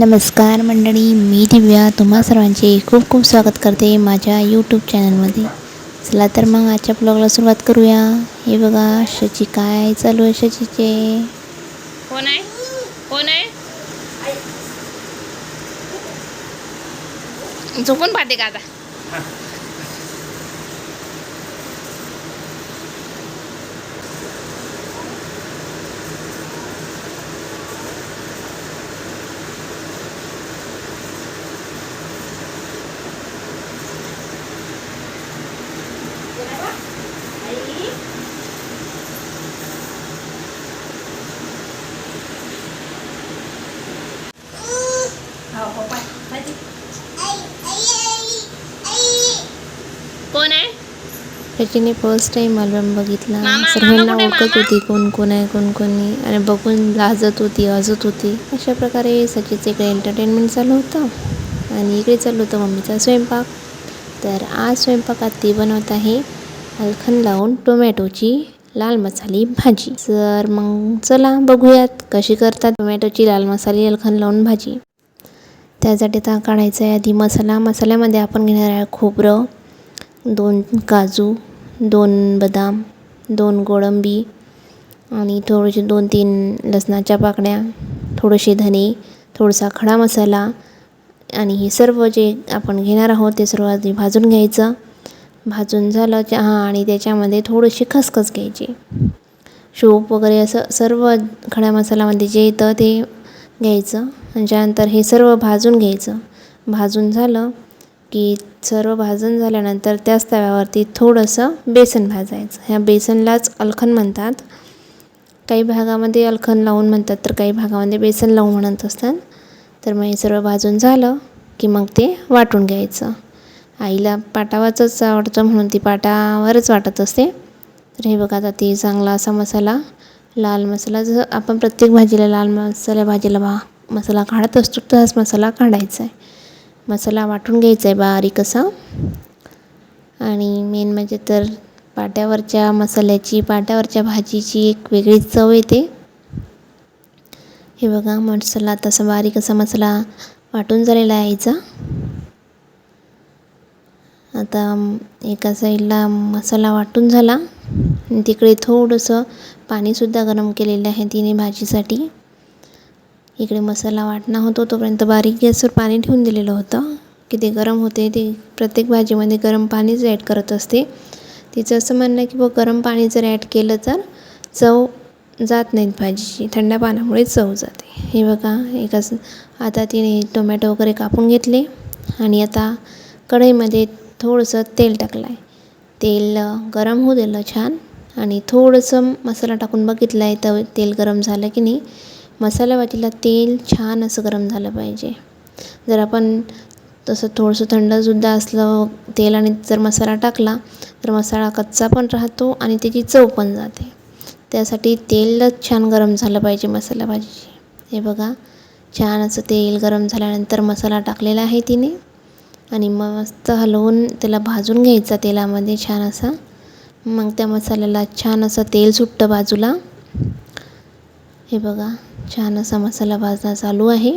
नमस्कार मंडळी मी दिव्या. तुम्हा सर्वांचे खूप खूप स्वागत करते माझ्या यूट्यूब चॅनलमध्ये चला तर मग आजच्या ब्लॉगला सुरुवात करूया. हे बघा शची काय चालू आहे शचीचे? कोण आहे? कोण आहे? झोपून पाहते का आता? कोण आहे? शचीने फर्स्ट टाईम अल्बम बघितला. सर्वांना ओळखत? होती कोण कोण आहे कोण कोण. नाही आणि बघून लाजत होती हसत होती. अशा प्रकारे सचीचं इकडे एंटरटेनमेंट चालू होतं. आणि इकडे चालू होतं मम्मीचा स्वयंपाक. तर आज स्वयंपाकात ती बनवत आहे अलखन लावून टोमॅटोची लाल मसाली भाजी. तर मग चला बघूयात कशी करतात टोमॅटोची लाल मसाली अलखन लावून भाजी. त्यासाठी आता काढायचा आहे आधी मसाला. मसाल्यामध्ये आपण घेणार आहे खोबरं. दोन काजू दोन बदाम दोन कोळंबी आणि थोडेसे दोन तीन लसणाच्या पाकळ्या थोडेसे धने थोडासा खडा मसाला आणि हे सर्व जे आपण घेणार आहोत ते सर्व आधी भाजून घ्यायचं. भाजून झालं च हां आणि त्याच्यामध्ये थोडीशी खसखस घ्यायची. शोप वगैरे असं सर्व खड्या मसाल्यामध्ये जे येतं ते घ्यायचं. त्याच्यानंतर हे सर्व भाजून घ्यायचं. भाजून झालं की सर्व भाजून झाल्यानंतर त्याच तव्यावरती थोडंसं बेसन भाजायचं. ह्या बेसनलाच अलखन म्हणतात. काही भागामध्ये अलखन लावून म्हणतात तर काही भागामध्ये बेसन लावून म्हणत असतात. तर मग हे सर्व भाजून झालं की मग ते वाटून घ्यायचं. आईला पाटावरच आवडतं म्हणून ती पाटावरच वाटत असते. तर हे बघा आता ते चांगला असा मसाला लाल मसाला जसं आपण प्रत्येक भाजीला लाल मसाल्या भाजीला भा मसाला काढत असतो तसाच मसाला काढायचा आहे. मसाला वाटून घ्यायचा आहे बारीक असा. आणि मेन म्हणजे तर पाट्यावरच्या मसाल्याची पाट्यावरच्या भाजीची एक वेगळीच चव येते. हे बघा मसाला तसा बारीक असा मसाला वाटून झालेला आहे याचा. आता एका साईडला मसाला वाटून झाला. तिकडे थोडंसं पाणीसुद्धा गरम केलेलं आहे तिने भाजीसाठी. इकडे मसाला वाटणा होतो तोपर्यंत बारीक गॅसवर पाणी ठेवून दिलेलं होतं. की ते गरम होते ते प्रत्येक भाजीमध्ये गरम पाणीच ॲड करत असते. तिचं असं म्हणणं की ब गरम पाणी जर ॲड केलं तर चव जात नाहीत भाजीची. थंड पाण्यामुळे चव जाते. हे बघा एकाच आता तिने टोमॅटो वगैरे कापून घेतले आणि आता कढईमध्ये थोडंसं तेल टाकलं आहे तेल गरम होऊ दिलं छान आणि थोडंसं मसाला टाकून बघितलं आहे तर तेल गरम झालं की नाही. मसाला भाजीला तेल छान असं गरम झालं पाहिजे. जर आपण तसं थोडंसं थंडसुद्धा असलं तेल आणि जर मसाला टाकला तर मसाला कच्चा पण राहतो आणि त्याची चव पण जाते. त्यासाठी तेलच छान गरम झालं पाहिजे मसाला भाजीची. हे बघा छान असं तेल गरम झाल्यानंतर मसाला टाकलेला आहे तिने. आणि मस्त हलवून त्याला भाजून घ्यायचा तेलामध्ये छान असा. मग त्या मसाल्याला छान असं तेल सुटतं बाजूला हे बघा छान असा मसाला भाजणं चालू आहे.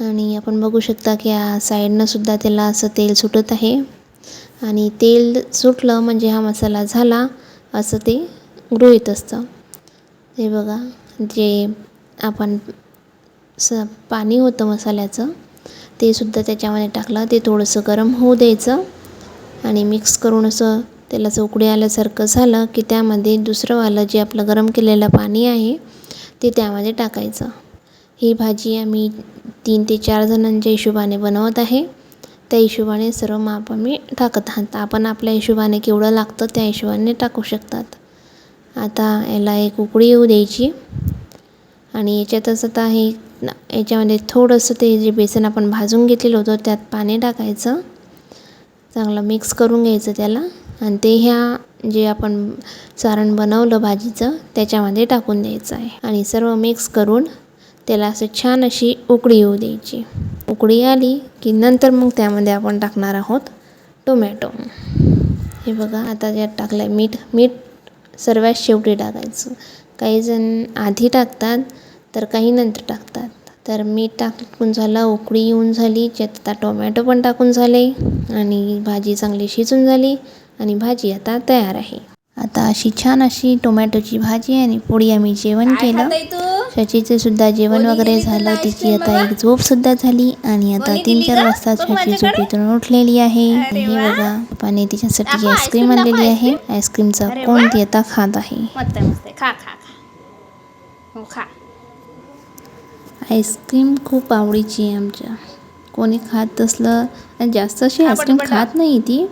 आणि आपण बघू शकता की या साईडनं सुद्धा त्याला असं तेल सुटत आहे. आणि तेल सुटलं म्हणजे हा मसाला झाला असं ते गृहित असतं. हे बघा जे आपण स पाणी होतं मसाल्याचं ते सुद्धा त्याच्यामध्ये टाकलं ते थोडंसं गरम होऊ द्यायचं. आणि मिक्स करून असं त्याला उकडी उकळी आल्यासारखं झालं की त्यामध्ये दुसरंवालं जे आपलं गरम केलेलं पाणी आहे ते त्यामध्ये टाकायचं. ही भाजी आम्ही तीन ते चार जणांच्या हिशोबाने बनवत आहे. त्या हिशोबाने सर्व माप आम्ही टाकत आहात. आपण आपल्या हिशोबाने केवढं लागतं त्या हिशोबाने टाकू शकतात. आता याला एक उकळी येऊ द्यायची. आणि याच्यातच आता हे याच्यामध्ये थोडंसं ते जे बेसन आपण भाजून घेतलेलं होतं त्यात पाणी टाकायचं. चांगलं मिक्स करून घ्यायचं त्याला. आणि ते ह्या जे आपण सारण बनवलं भाजीचं त्याच्यामध्ये टाकून द्यायचं आहे. आणि सर्व मिक्स करून त्याला असं छान अशी उकळी येऊ द्यायची. उकळी आली की नंतर मग त्यामध्ये आपण टाकणार आहोत टोमॅटो. हे बघा आता त्यात टाकलं आहे मीठ मीठ सर्वात शेवटी टाकायचं. काही जण आधी टाकतात तर काही नंतर टाकतात. तर मीठ टाकून झालं उकळी येऊन झाली ज्यात आता टोमॅटो पण टाकून झाले आणि भाजी चांगली शिजून झाली. आणि भाजी आता तयार आहे आता अशी छान अशी टोमॅटोची भाजी आणि पोळी आम्ही जेवण केलं शचीचे सुद्धा जेवण वगैरे झालं तिची आता? एक झोप सुद्धा झाली आणि आता तीन चार? वाजता शची. झोपेतून उठलेली आहे हे. बघा पप्पाने तिच्यासाठी आईस्क्रीम आणलेली आहे आईस्क्रीमचा कोण. ती आता खात आहे खा हो आईस्क्रीम खूप आवडीची आहे आमच्या कोणी खात असलं आणि जास्त अशी आईस्क्रीम. खात नाही ती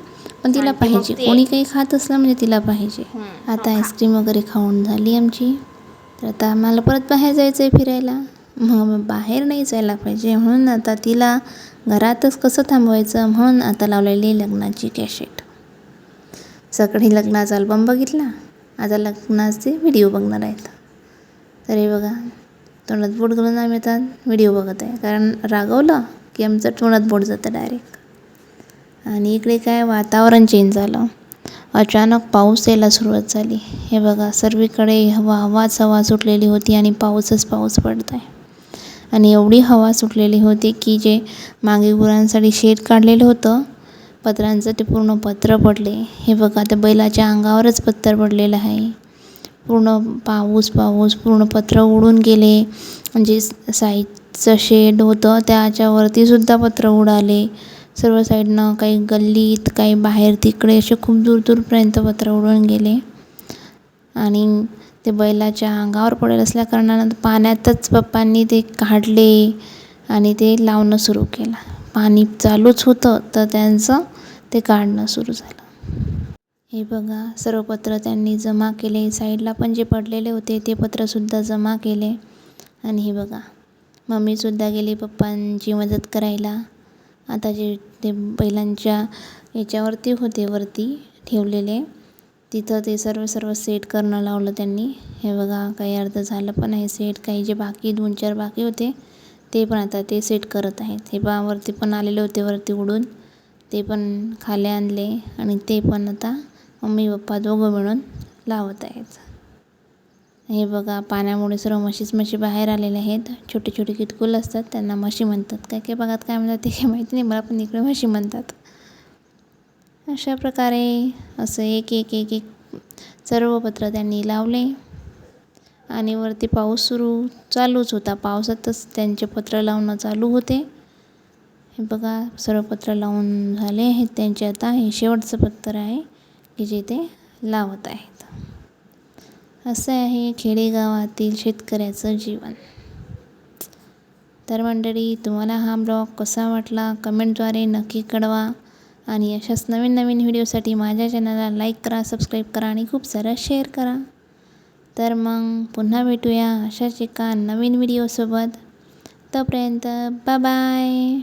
पण तिला पाहिजे. कोणी काही खात असलं म्हणजे तिला पाहिजे. आता. आईस्क्रीम वगैरे खाऊन झाली आमची. तर आता आम्हाला परत बाहेर जायचं आहे फिरायला. मग बाहेर नाही जायला पाहिजे. म्हणून आता तिला घरातच कसं थांबवायचं? म्हणून आता लावलेली लग्नाची कॅशेट सकाळी लग्नाचा अल्बम बघितला? आता लग्नाचे व्हिडिओ बघणार आहेत. तर हे बघा तोंडात बोट घालून आम्ही आता व्हिडिओ बघत आहे. कारण रागवलं की आमचं तोंडात बोट जातं डायरेक्ट आणि इकडे काय वातावरण चेंज झालं. अचानक पाऊस यायला सुरुवात झाली. हे बघा सर्वीकडे हवा हवाच हवा सुटलेली होती आणि पाऊसच पाऊस पडत आहे आणि एवढी हवा सुटलेली होती की जे मागे गुरांसाठी शेड काढलेलं होतं पत्रांचं ते पूर्ण पत्र पडले. हे बघा त्या बैलाच्या अंगावरच पत्तर पडलेलं आहे. पूर्ण पाऊस पाऊस पूर्ण पत्र उडून गेले. म्हणजे साईजचं शेड होतं त्याच्यावरतीसुद्धा पत्र उडाले. सर्व साईडनं काही गल्लीत काही बाहेर तिकडे असे खूप दूर दूरपर्यंत पत्र उडून गेले. आणि ते बैलाच्या अंगावर पडेल असल्या कारणानं पाण्यातच पप्पांनी ते काढले आणि ते लावणं सुरू केलं. पाणी चालूच होतं तर त्यांचं ते काढणं सुरू झालं. हे बघा सर्व पत्र त्यांनी जमा केले. साईडला पण जे पडलेले होते ते पत्रसुद्धा जमा केले. आणि हे बघा मम्मीसुद्धा गेली पप्पांची मदत करायला. आता जे ते बैलांच्या याच्यावरती होते वरती ठेवलेले. तिथं ते सर्व सर्व सेट करणं लावलं त्यांनी. हे बघा काही अर्ध झालं पण आहे सेट काही जे बाकी दोन चार बाकी होते ते पण आता ते सेट करत आहेत. हे पहा वरती पण आलेले होते वरती उडून. ते पण खाली आणले आणि ते पण आता मम्मी पप्पा दोघं मिळून लावत आहेत. हे बघा पाण्यामुळे सर्व म्हशीच म्हशी बाहेर आलेल्या आहेत. छोटे छोटे किटकूल असतात त्यांना म्हशी म्हणतात. काय काय भागात काय म्हणतात ते काही माहिती नाही मला पण इकडे म्हशी म्हणतात. अशा प्रकारे असं एक एक एक एक सर्व पत्र त्यांनी लावले. आणि वरती पाऊस सुरू चालूच होता. पावसातच त्यांचे पत्र लावणं चालू होते. हे बघा सर्व पत्र लावून झाले आहेत त्यांचे. आता हे शेवटचं पत्र आहे की जे ते लावत आहेत. असं आहे खेडेगावातील शेतकऱ्याचं जीवन. तर मंडळी तुम्हाला हा ब्लॉग कसा वाटला? कमेंटद्वारे नक्की कळवा. आणि अशाच नवीन नवीन व्हिडिओसाठी माझ्या चॅनलला लाईक करा सबस्क्राईब करा आणि खूप सारं शेअर करा. तर मग पुन्हा भेटूया अशाच एका नवीन व्हिडिओसोबत. तोपर्यंत बाय बाय